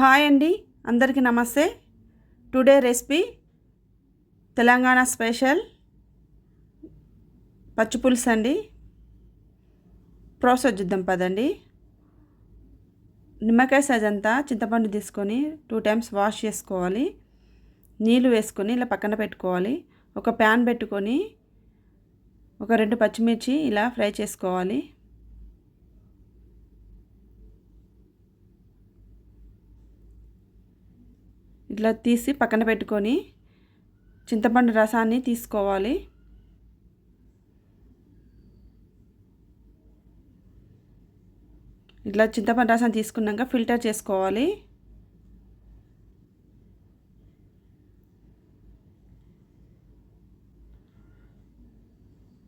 Hi అండి. అందరికీ నమస్తే. టుడే రెసిపీ తెలంగాణ స్పెషల్ పచ్చి పులుసు అండి. ప్రాసెస్ చూద్దాం పదండి. నిమ్మకాయ సైజ్ అంతా చింతపండు తీసుకొని టూ టైమ్స్ వాష్ చేసుకోవాలి. నీళ్ళు వేసుకొని ఇలా పక్కన పెట్టుకోవాలి. ఒక ప్యాన్ పెట్టుకొని ఒక రెండు పచ్చిమిర్చి ఇలా ఫ్రై చేసుకోవాలి. ఇట్లా తీసి పక్కన పెట్టుకొని చింతపండు రసాన్ని తీసుకోవాలి. ఇట్లా చింతపండు రసం తీసుకున్నాక ఫిల్టర్ చేసుకోవాలి.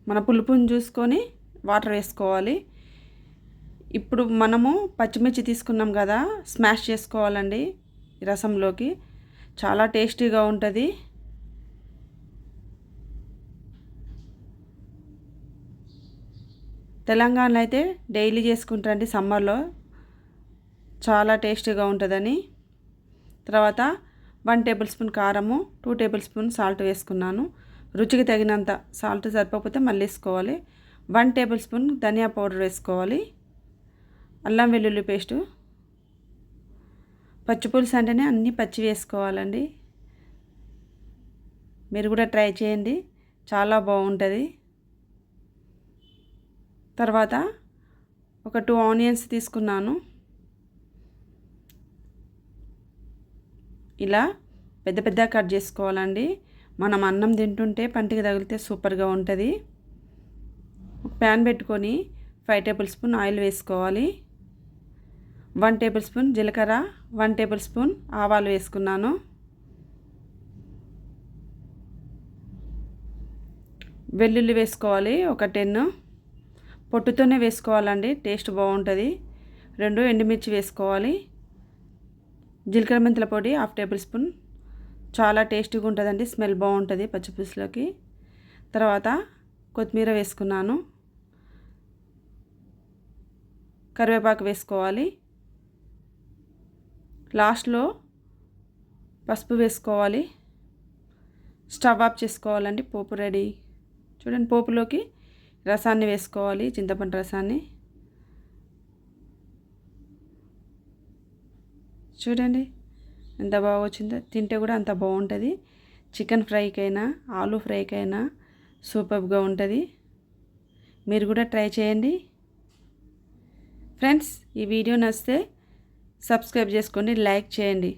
మన పులుపుని చూసుకొని వాటర్ వేసుకోవాలి. ఇప్పుడు మనము పచ్చిమిర్చి తీసుకున్నాం కదా స్మాష్ చేసుకోవాలండి రసంలోకి. చాలా టేస్టీగా ఉంటుంది. తెలంగాణలో అయితే డైలీ చేసుకుంటారండి సమ్మర్లో. చాలా టేస్టీగా ఉంటుందని. తర్వాత వన్ టేబుల్ స్పూన్ కారము టూ టేబుల్ స్పూన్ సాల్ట్ వేసుకున్నాను. రుచికి తగినంత సాల్ట్ సరిపోతే మళ్ళీ వేసుకోవాలి. వన్ టేబుల్ స్పూన్ ధనియా పౌడర్ వేసుకోవాలి. అల్లం వెల్లుల్లి పేస్టు పచ్చిపులుసు అంటేనే అన్నీ పచ్చి వేసుకోవాలండి. మీరు కూడా ట్రై చేయండి. చాలా బాగుంటుంది. తర్వాత ఒక టూ ఆనియన్స్ తీసుకున్నాను. ఇలా పెద్ద పెద్ద కట్ చేసుకోవాలండి. మనం అన్నం తింటుంటే పంటికి తగిలితే సూపర్గా ఉంటుంది. ప్యాన్ పెట్టుకొని ఫైవ్ టేబుల్ స్పూన్ ఆయిల్ వేసుకోవాలి. వన్ టేబుల్ స్పూన్ జీలకర్ర వన్ టేబుల్ స్పూన్ ఆవాలు వేసుకున్నాను. వెల్లుల్లి వేసుకోవాలి ఒక టెన్. పొట్టుతోనే వేసుకోవాలండి టేస్ట్ బాగుంటుంది. రెండు ఎండుమిర్చి వేసుకోవాలి. జీలకర్ర మెంతుల పొడి హాఫ్ టేబుల్ స్పూన్. చాలా టేస్టీగా ఉంటుందండి స్మెల్ బాగుంటుంది పచ్చిపులుసులోకి తర్వాత కొత్తిమీర వేసుకున్నాను. కరివేపాకు వేసుకోవాలి. లాస్ట్లో పసుపు వేసుకోవాలి. స్టవ్ ఆఫ్ చేసుకోవాలండి. పోపు రెడీ. చూడండి పోపులోకి రసాన్ని వేసుకోవాలి చింతపండు రసాన్ని. చూడండి ఎంత బాగా వచ్చిందో. తింటే కూడా అంత బాగుంటుంది. చికెన్ ఫ్రైకైనా ఆలూ ఫ్రైకైనా సూపర్గా ఉంటుంది. మీరు కూడా ట్రై చేయండి. ఫ్రెండ్స్ ఈ వీడియో నచ్చితే సబ్స్క్రైబ్ చేసుకోండి లైక్ చేయండి.